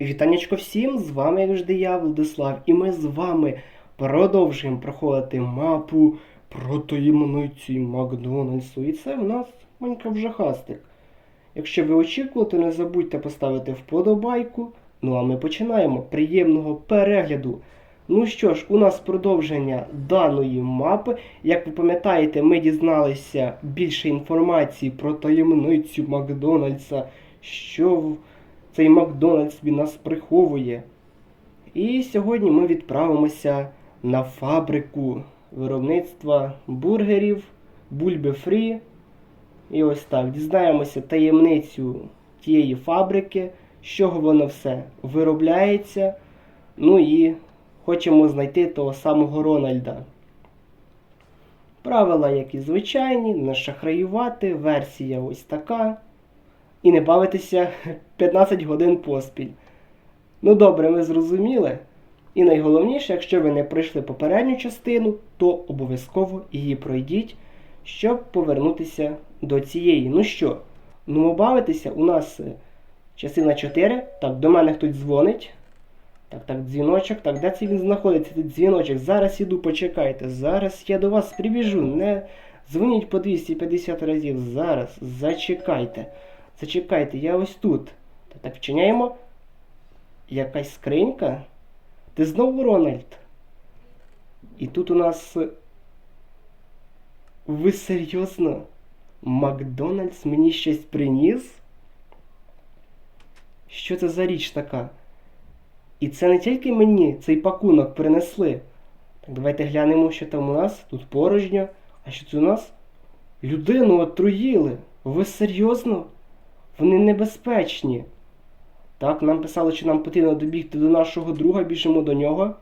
Вітанечко всім, з вами як завжди я, Владислав, і ми з вами продовжуємо проходити мапу про таємниці Макдональдсу. І це в нас манька вже хастик. Якщо ви очікували, то не забудьте поставити вподобайку. Ну а ми починаємо. Приємного перегляду. Ну що ж, у нас продовження даної мапи. Як ви пам'ятаєте, ми дізналися більше інформації про таємницю Макдональдса, що в цей Макдональдс він нас приховує. І сьогодні ми відправимося на фабрику виробництва бургерів, бульби фрі. І ось так дізнаємося таємницю тієї фабрики, з чого воно все виробляється. Ну і хочемо знайти того самого Рональда. Правила, як і звичайні, не шахраювати, версія ось така. І не бавитися 15 годин поспіль. Ну добре, ми зрозуміли. І найголовніше, якщо ви не пройшли попередню частину, то обов'язково її пройдіть, щоб повернутися до цієї. Ну що, ну бавитися у нас е, частина 4. Так, до мене хтось дзвонить. Так, так, дзвіночок. Так, де це він знаходиться? Тут дзвіночок. Зараз іду, почекайте. Зараз я до вас прибіжу. Не дзвоніть по 250 разів. Зараз зачекайте. Зачекайте, я ось тут. Так, вчиняємо. Якась скринька. Ти знову Рональд. І тут у нас. Ви серйозно? Макдональдс мені щось приніс? Що це за річ така? І це не тільки мені цей пакунок принесли. Так, давайте глянемо, що там у нас. Тут порожньо. А що це у нас? Людину отруїли. Ви серйозно? Вони небезпечні. Так, нам писали, що нам потрібно добігти до нашого друга, біжимо до нього.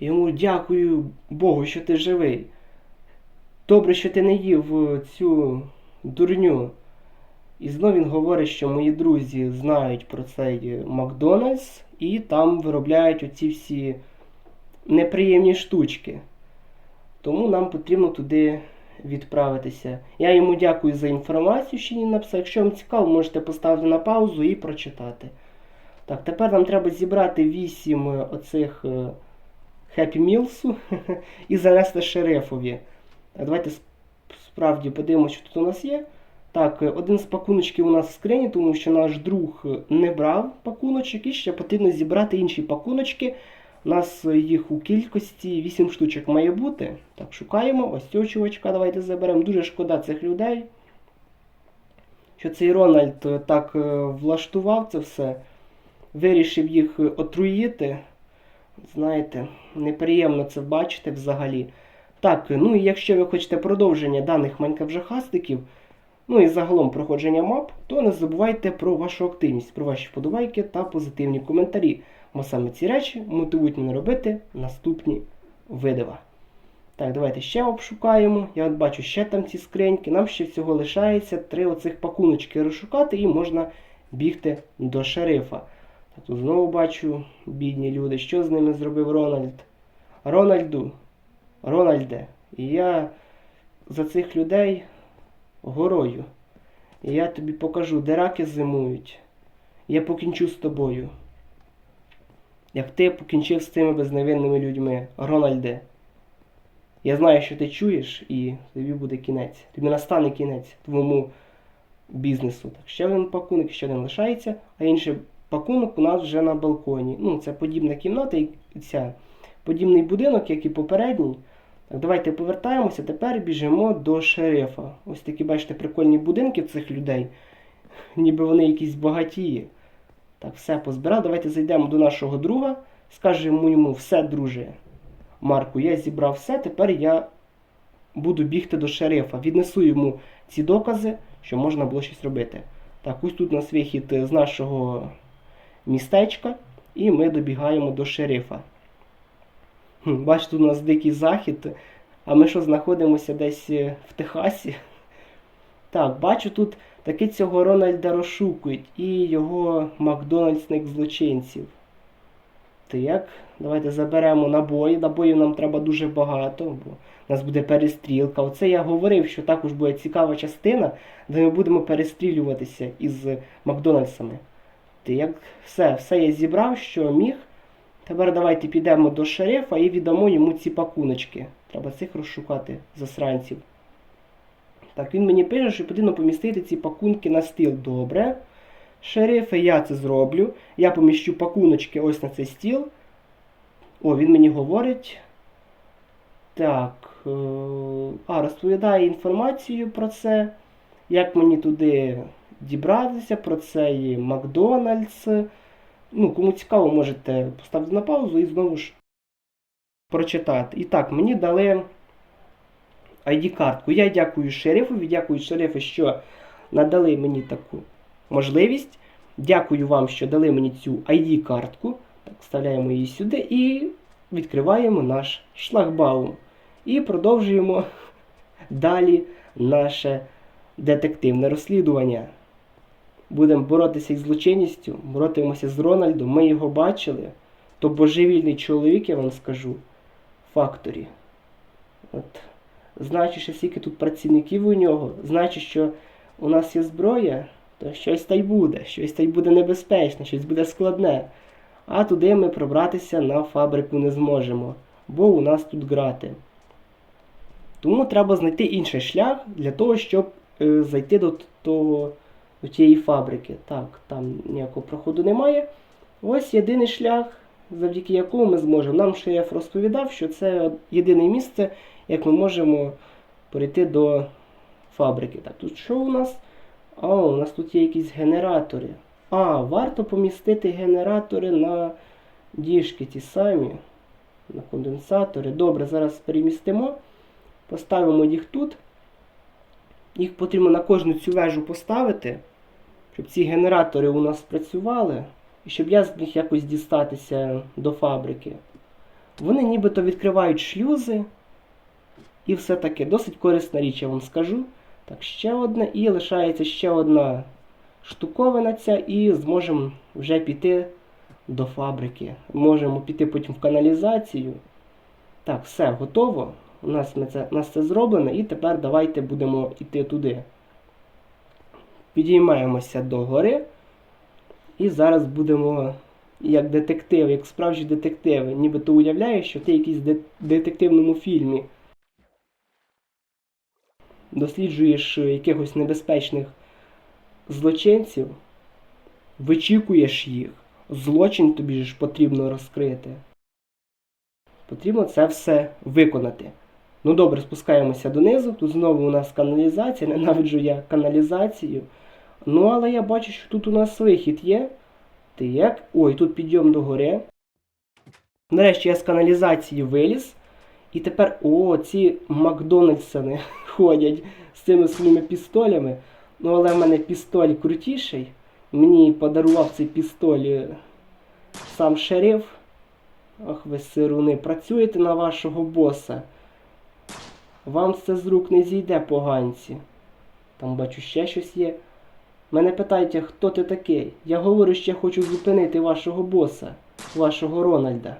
Йому дякую Богу, що ти живий. Добре, що ти не їв е, цю дурню. І знов він говорить, що мої друзі знають про цей е, Макдональдс і там виробляють оці всі неприємні штучки. Тому нам потрібно туди відправитися. Я йому дякую за інформацію, що він написав. Якщо вам цікаво, можете поставити на паузу і прочитати. Так, тепер нам треба зібрати 8 е, оцих е, Happy Meals і занести шерифові. Так, давайте справді подивимося, що тут у нас є. Так, е, один з пакуночків у нас в скрині, тому що наш друг не брав пакуночок, і ще потрібно зібрати інші пакуночки. У нас їх у кількості 8 штучок має бути. Так, шукаємо. Ось цього чувачка давайте заберемо. Дуже шкода цих людей. Що цей Рональд е, так е, влаштував це все. Вирішив їх е, отруїти. Знаєте, неприємно це бачити взагалі. Так, ну і якщо ви хочете продовження даних майнкрафт-хастиків, ну і загалом проходження мап, то не забувайте про вашу активність, про ваші вподобайки та позитивні коментарі. Бо саме ці речі мотивують мене робити наступні видива. Так, давайте ще обшукаємо. Я от бачу ще там ці скриньки. Нам ще всього лишається три оцих пакуночки розшукати і можна бігти до шерифа. Так, тут знову бачу бідні люди. Що з ними зробив Рональд? Рональду, Рональде, я за цих людей горою. І я тобі покажу, де раки зимують. Я покінчу з тобою. Як ти покінчив з цими безневинними людьми, Рональде. Я знаю, що ти чуєш, і тобі буде кінець. Тобі настане кінець твоєму бізнесу. Так, ще один пакунок, ще один лишається, а інший пакунок у нас вже на балконі. Ну, це подібна кімната і ця подібний будинок, як і попередній. Так, давайте повертаємося, тепер біжимо до шерифа. Ось такі, бачите, прикольні будинки цих людей. Ніби вони якісь багатії. Так, все позбирав. Давайте зайдемо до нашого друга. Скажемо йому все, друже. Марку, я зібрав все, тепер я буду бігти до шерифа. Віднесу йому ці докази, що можна було щось робити. Так, ось тут у нас вихід з нашого містечка, і ми добігаємо до шерифа. Бачите, у нас дикий захід, а ми що знаходимося десь е, в Техасі. Так, бачу, тут таки цього Рональда розшукують і його Макдональдсних злочинців. Так, давайте заберемо набої. Набоїв нам треба дуже багато, бо у нас буде перестрілка. Оце я говорив, що також буде цікава частина, де ми будемо перестрілюватися із Макдональдсами. Як все, все я зібрав, що міг. Тепер давайте підемо до шерифа і віддамо йому ці пакуночки. Треба цих розшукати засранців. Так, він мені пише, що потрібно помістити ці пакунки на стіл. Добре. Шерифе, я це зроблю. Я поміщу пакуночки ось на цей стіл. О, він мені говорить. Так. е, А, розповідає інформацію про це. Як мені туди дібратися, про цей Макдональдс. Ну, кому цікаво, можете поставити на паузу і знову ж прочитати. І так, мені дали ID-картку. Я дякую шерифові, дякую шерифу, що надали мені таку можливість. Дякую вам, що дали мені цю ID-картку. Так, вставляємо її сюди і відкриваємо наш шлагбаум. І продовжуємо далі наше детективне розслідування. Будемо боротися із злочинністю, боротимося з Рональдом. Ми його бачили. То божевільний чоловік, я вам скажу. Факторі. От. Значить, що скільки тут працівників у нього, значить, що у нас є зброя, то щось та й буде, щось та й буде небезпечне, щось буде складне. А туди ми пробратися на фабрику не зможемо, бо у нас тут грати. Тому треба знайти інший шлях для того, щоб е, зайти до того, до тієї фабрики. Так, там ніякого проходу немає. Ось єдиний шлях, завдяки якому ми зможемо. Нам шеф розповідав, що це єдине місце, як ми можемо перейти до фабрики. Так, тут що у нас? А, у нас тут є якісь генератори. А, варто помістити генератори на діжки ті самі, на конденсатори. Добре, зараз перемістимо. Поставимо їх тут. Їх потрібно на кожну цю вежу поставити, щоб ці генератори у нас працювали, і щоб я з них якось дістатися до фабрики. Вони нібито відкривають шлюзи. І все таке досить корисна річ, я вам скажу. Так, ще одне, і лишається ще одна штуковина ця, і зможемо вже піти до фабрики. Можемо піти потім в каналізацію. Так, все, готово. У нас, ми це, у нас це зроблено, і тепер давайте будемо йти туди. Підіймаємося до гори. І зараз будемо, як детективи, як справжні детективи. Нібито уявляєш, що ти якийсь де- детективному фільмі досліджуєш е, якихось небезпечних злочинців, вичікуєш їх, злочин тобі ж потрібно розкрити. Потрібно це все виконати. Ну добре, спускаємося донизу. Тут знову у нас каналізація. Ненавиджу я каналізацію. Ну, але я бачу, що тут у нас вихід є. Так. Ой, тут підйом до гори. Нарешті я з каналізації виліз. І тепер, о, ці Макдональдсони ходять з цими своїми пістолями. Ну, але в мене пістоль крутіший. Мені подарував цей пістоль е, сам шериф. Ах, ви сируни, працюєте на вашого боса. Вам це з рук не зійде, поганці. Там бачу ще щось є. Мене питають, а хто ти такий? Я говорю, що я хочу зупинити вашого боса, вашого Рональда.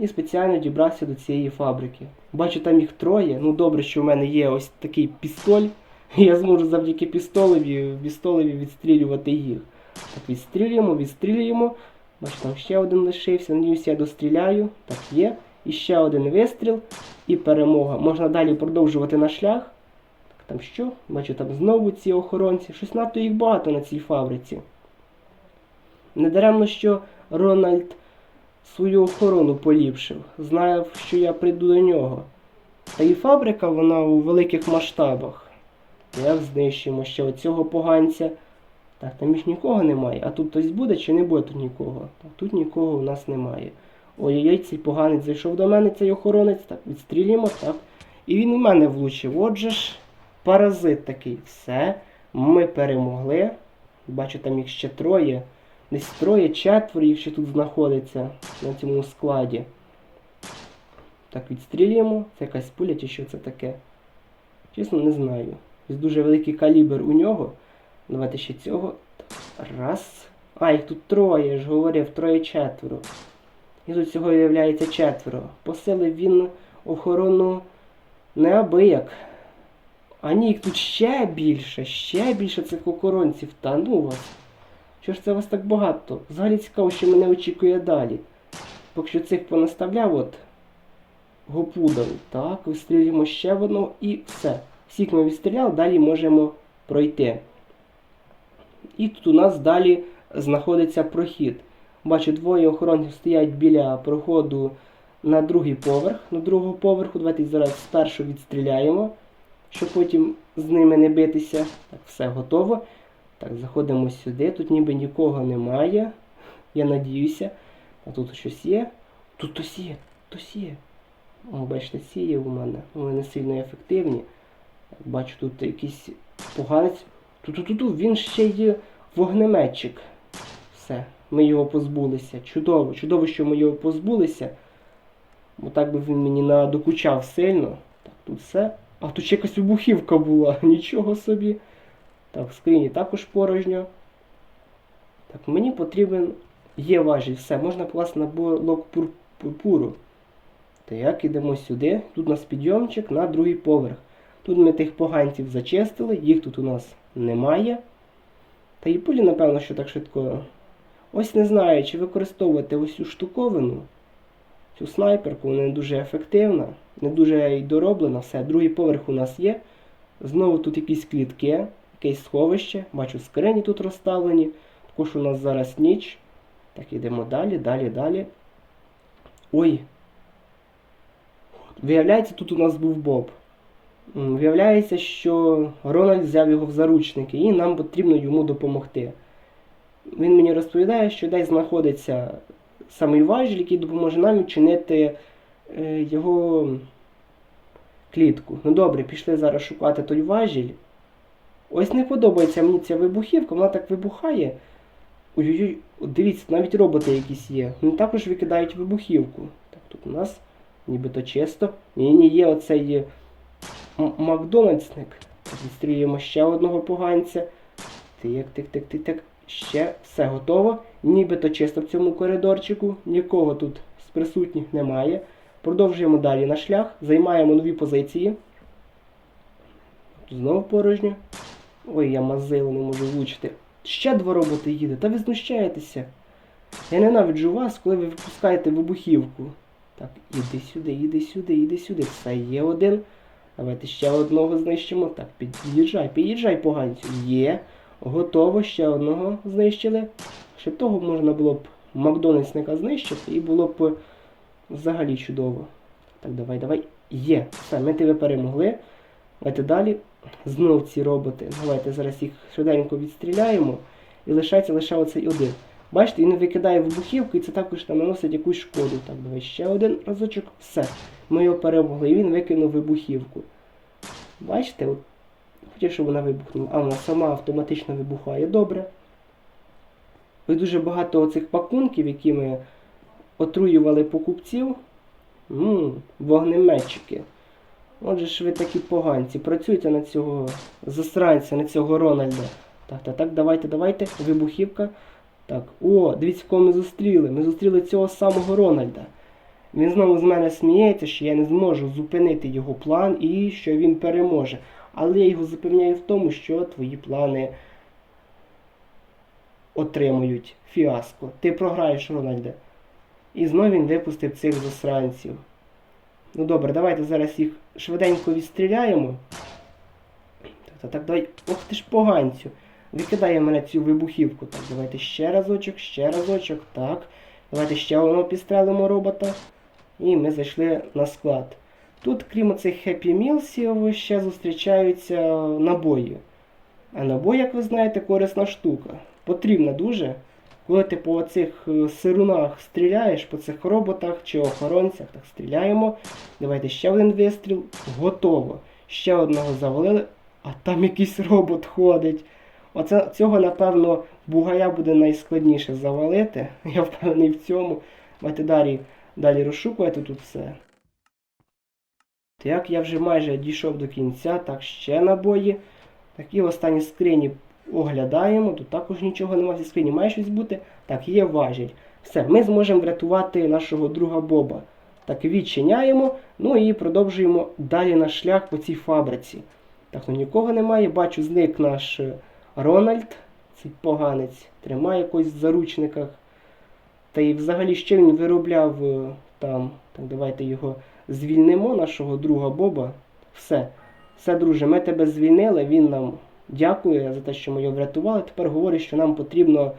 І спеціально дібрався до цієї фабрики. Бачу, там їх троє. Ну добре, що в мене є ось такий пістоль. Я зможу завдяки пістолеві, пістолеві відстрілювати їх. Так, відстрілюємо, відстрілюємо. Бачу, там ще один лишився. Надіюся, я достріляю. Так, є. І ще один вистріл. І перемога. Можна далі продовжувати наш шлях. Так, там що? Бачу, там знову ці охоронці. Щось надто їх багато на цій фабриці. Недаремно, що Рональд свою охорону поліпшив. Знав, що я прийду до нього. Та і фабрика, вона у великих масштабах. Як знищимо ще оцього поганця. Так, там їх нікого немає. А тут хтось буде чи не буде тут нікого? Так, тут нікого у нас немає. Ой-ой-ой, цей поганець зайшов до мене, цей охоронець. Так, відстрілюємо, так. І він у мене влучив. Отже ж, паразит такий. Все. Ми перемогли. Бачу, там їх ще троє. Десь троє, четверо їх ще тут знаходиться на цьому складі. Так, відстрілюємо. Це якась пуля чи що це таке? Чесно, не знаю. Ось дуже великий калібр у нього. Давайте ще цього. Раз. А, їх тут троє, я ж говорив, троє-четверо. І тут всього виявляється четверо. Посилив він охорону неабияк. А ні, їх тут ще більше, ще більше цих охоронців. Та ну вас. Що ж це вас так багато? Взагалі цікаво, що мене очікує далі. Поки що цих понаставляв, от гопудав. Так, вистрілюємо ще в одного і все. Всіх ми відстріляли, далі можемо пройти. І тут у нас далі знаходиться прохід. Бачу, двоє охоронців стоять біля проходу на другий поверх. На другого поверху. Давайте зараз спершу відстріляємо, щоб потім з ними не битися. Так, все готово. Так, заходимо сюди. Тут ніби нікого немає. Я надіюся. А тут щось є. Тут хтось є, хтось є. О, бачите, ці є у мене. Вони не сильно ефективні. Бачу, тут якийсь поганець. Тут-тут-тут, він ще є вогнеметчик. Все, ми його позбулися. Чудово, чудово, що ми його позбулися. Бо так би він мені надокучав сильно. Так, тут все. А тут ще якась вибухівка була. Нічого собі. Так, в скрині також порожньо. Так, мені потрібен є важіль. Все, можна класти на блок пур- пурпуру. Так, ідемо сюди. Тут у нас підйомчик на другий поверх. Тут ми тих поганців зачистили, їх тут у нас немає. Та і пулі, напевно, що так швидко. Ось не знаю, чи використовувати ось цю штуковину, цю снайперку, вона не дуже ефективна, не дуже й дороблена. Все, другий поверх у нас є. Знову тут якісь клітки, якесь сховище. Бачу, скрині тут розставлені. Також у нас зараз ніч. Так, ідемо далі, далі, далі. Ой. Виявляється, тут у нас був Боб. Виявляється, що Рональд взяв його в заручники і нам потрібно йому допомогти. Він мені розповідає, що десь знаходиться самий важіль, який допоможе нам відчинити е, його клітку. Ну добре, пішли зараз шукати той важіль. Ось не подобається мені ця вибухівка, вона так вибухає. Ой-ой-ой, дивіться, навіть роботи якісь є. Вони також викидають вибухівку. Так, тут у нас нібито чисто. Ні, ні, є оцей Макдональдсник. Так, Відстрілюємо ще одного поганця. Тик, тик, тик, тик, тик. Ще все готово. Нібито чисто в цьому коридорчику. Нікого тут з присутніх немає. Продовжуємо далі наш шлях. Займаємо нові позиції. Знову порожньо. Ой, я мазило не можу влучити. Ще два роботи їде. Та ви знущаєтеся. Я ненавиджу вас, коли ви випускаєте вибухівку. Так, іди сюди, іди сюди, іди сюди. Все є один. Давайте ще одного знищимо. Так, під'їжджай, під'їжджай поганцю. Є. Готово, ще одного знищили. Ще того можна було б Макдональдсника знищити і було б взагалі чудово. Так, давай, давай. Є. Все, ми тебе перемогли. Давайте далі. Знов ці роботи. Давайте зараз їх швиденько відстріляємо. І лишається лише оцей один. Бачите, він викидає вибухівку і це також наносить якусь шкоду. Так, давай ще один разочок. Все. Ми його перемогли. І він викинув вибухівку. Бачите, от хотів, щоб вона вибухнула. А вона сама автоматично вибухає. Добре. Ось дуже багато оцих пакунків, які ми отруювали покупців. Ммм, вогнеметчики. Отже ж ви такі поганці. Працюйте на цього засранця, на цього Рональда. Так, так, так, давайте, давайте. Вибухівка. Так, о, дивіться, кого ми зустріли. Ми зустріли цього самого Рональда. Він знову з мене сміється, що я не зможу зупинити його план і що він переможе. Але я його запевняю в тому, що твої плани отримують фіаско. Ти програєш, Рональде. І знову він випустив цих засранців. Ну добре, давайте зараз їх швиденько відстріляємо. Так, так, давай. Ох ти ж поганцю. Викидає мене цю вибухівку. Так, давайте ще разочок, ще разочок. Так. Давайте ще одного підстрелимо робота. І ми зайшли на склад. Тут, крім цих Happy Mealsів, ще зустрічаються набої. А набой, як ви знаєте, корисна штука. Потрібна дуже. Коли ти по цих сирунах стріляєш, по цих роботах чи охоронцях, так стріляємо. Давайте ще один вистріл. Готово. Ще одного завалили, а там якийсь робот ходить. Оце цього, напевно, бугая буде найскладніше завалити. Я впевнений в цьому. Давайте далі, далі розшукувати тут все. Так, я вже майже дійшов до кінця. Так, ще набої. Такі останні скрині оглядаємо. Тут також нічого немає зі скрині. Має щось бути. Так, є важіль. Все, ми зможемо врятувати нашого друга Боба. Так, відчиняємо. Ну і продовжуємо далі наш шлях по цій фабриці. Так, ну нікого немає. Бачу, зник наш е, Рональд. цей поганець тримає якось в заручниках. Та й взагалі ще він виробляв е, там. Так, давайте його звільнимо, нашого друга Боба. Все. Все, друже, ми тебе звільнили. Він нам дякує за те, що ми його врятували. Тепер говорить, що нам потрібно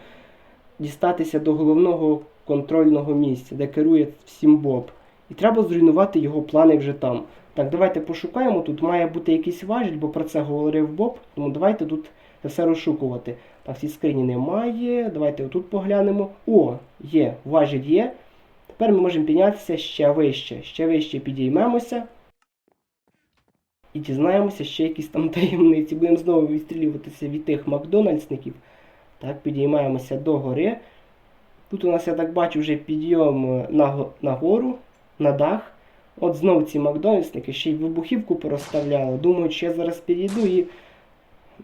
дістатися до головного контрольного місця, де керує всім Боб. І треба зруйнувати його плани вже там. Так, давайте пошукаємо. Тут має бути якийсь важіль, бо про це говорив Боб. Тому давайте тут це все розшукувати. Так, в цій скрині немає. Давайте отут поглянемо. О, є, важіль є. Тепер ми можемо піднятися ще вище. Ще вище підіймемося. І дізнаємося ще якісь там таємниці. Будемо знову відстрілюватися від тих Макдональдсників. Так, підіймаємося до гори. Тут у нас, я так бачу, вже підйом е, на, на гору, на дах. От знову ці Макдональдсники ще й вибухівку порозставляли. Думаю, що я зараз підійду і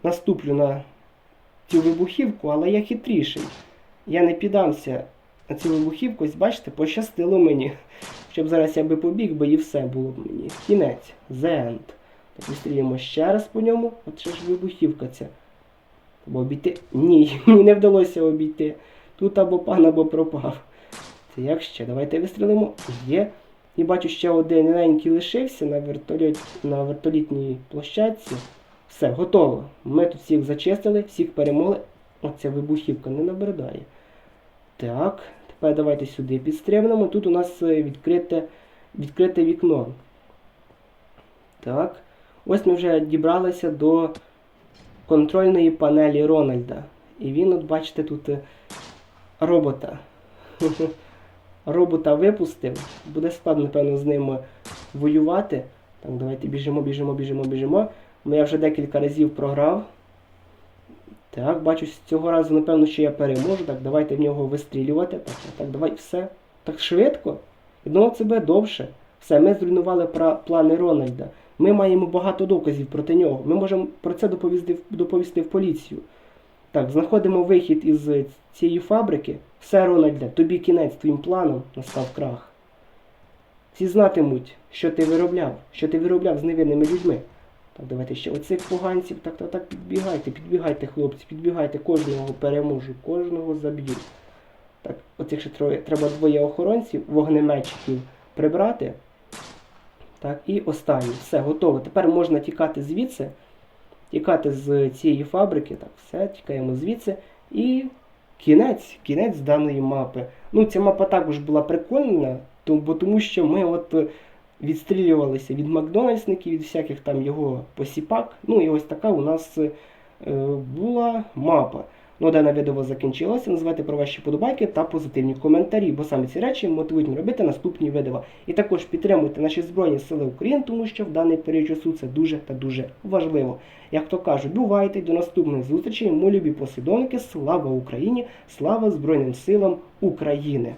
наступлю на цю вибухівку, але я хитріший. Я не піддамся на цю вибухівку, ось бачите, пощастило мені. Щоб зараз я би побіг, бо і все було б мені. Кінець. The end. Так, ще раз по ньому. От ще ж вибухівка ця. Або обійти. Ні, мені не вдалося обійти. Тут або пан, або пропав. Це як ще? Давайте вистрілимо. Є. І бачу, ще один маленький лишився на, вертольот, на вертолітній площадці. Все, готово. Ми тут всіх зачистили, всіх перемогли. Оця вибухівка не набридає. Так, тепер давайте сюди підстрибнемо. Тут у нас е, відкрите, відкрите вікно. Так. Ось ми вже дібралися до контрольної панелі Рональда. І він, от бачите, тут е, робота. Робота випустив. Буде складно, напевно, з ним е, воювати. Так, давайте біжимо, біжимо, біжимо, біжимо. Ми я вже декілька разів програв. Так, бачу, цього разу, напевно, що я переможу. Так, давайте в нього вистрілювати. Так, так, давай все. Так швидко. Думав, це буде довше. Все, ми зруйнували плани Рональда. Ми маємо багато доказів проти нього. Ми можемо про це доповісти, доповісти в поліцію. Так, знаходимо вихід із цієї фабрики. Все, Рональде, тобі кінець твоїм планом настав крах. Всі знатимуть, що ти виробляв, що ти виробляв з невинними людьми. Так, давайте ще оцих поганців. Так, так, так, підбігайте, підбігайте, хлопці, підбігайте, кожного переможу, кожного заб'ю. Так, оцих ще троє, треба двоє охоронців, вогнеметчиків прибрати. Так, і останній. Все, готово. Тепер можна тікати звідси, тікати з цієї фабрики. Так, все, тікаємо звідси. І кінець, кінець даної мапи. Ну, ця мапа також була прикольна, бо тому що ми от е, відстрілювалися від Макдональдсників, від всяких там його посіпак. Ну і ось така у нас е, була мапа. Ну, дане відео закінчилося. Називайте про ваші подобайки та позитивні коментарі, бо саме ці речі мотивують робити наступні відео. І також підтримуйте наші Збройні Сили України, тому що в даний період часу це дуже та дуже важливо. Як то кажуть, бувайте до наступних зустрічей, мої любі послідовники. Слава Україні! Слава Збройним силам України!